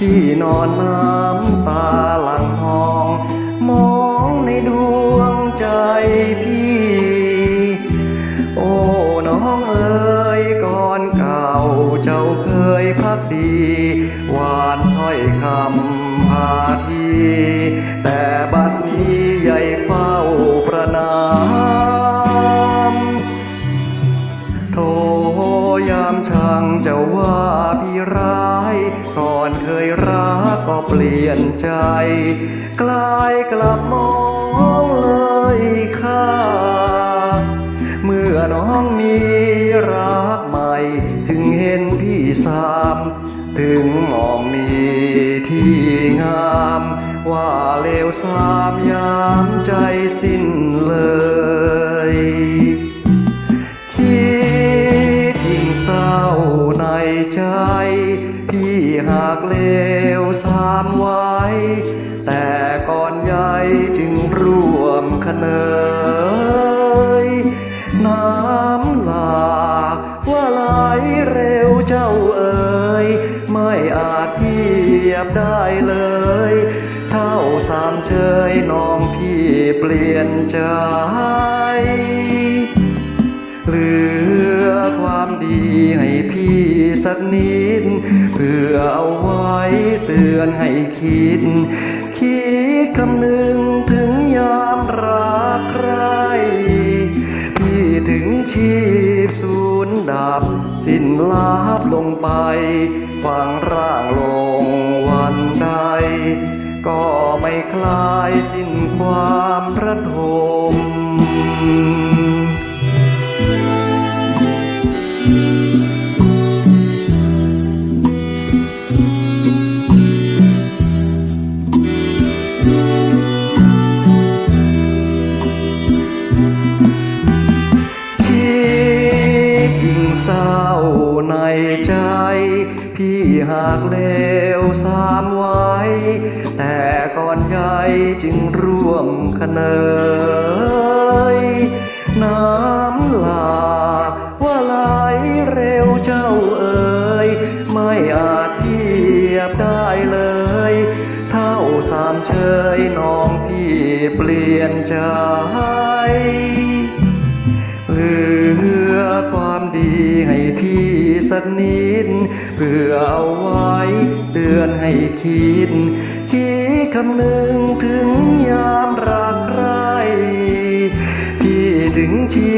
พี่นอนน้ำตาหลังทอง มองในดวงใจพี่ โอ้น้องเอ๋ยก่อนเก่าเจ้าเคยพักดี หวานถ้อยคำพาที แต่บัดนี้ใหญ่เฝ้าประนามโทยามช่างเจ้าว่าพี่ร้ายก็ เปลี่ยนใจ กลายกลับมองเลยค่าเมื่อน้องมีรักใหม่ จึงเห็นพี่สาม ถึงมองมีที่งาม ว่าเลวสามยามใจสิ้นเลยำลา ว่าไหลเร็วเจ้าเอ๋ยไม่อาจเทียบได้เลย เท่าสามเชยน้องพี่เปลี่ยนใจเหลือความดีให้พี่สักนิด เพื่อเอาไว้เตือนให้คิด คิดคำหนึ่งถึงยามรัก ชีพสูญดับ สิ้นลาบลงไปฟังร่างลงวันใด ก็ไม่คลายสิ้นความระทม ในใจ พี่หากเลวสามไว้ แต่ก่อนใหญ่จึงร่วมคเนยน้ำหลากว่าไหลเร็วเจ้าเอ๋ยไม่อาจเทียบได้เลย เท่าสามเชยน้องพี่เปลี่ยนใจ สักนิดเพื่อเอาไว้เตือนให้คิด คิดคำนึงถึงยามรักใครที่ถึงชี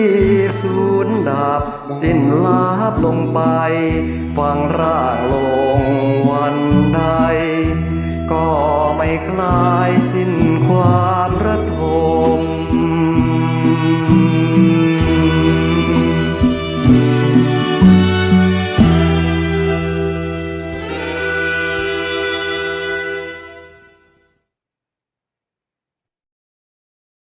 พสูญดับ สิ้นลาบลงไปฟังร่างลงวันใด ก็ไม่คลาย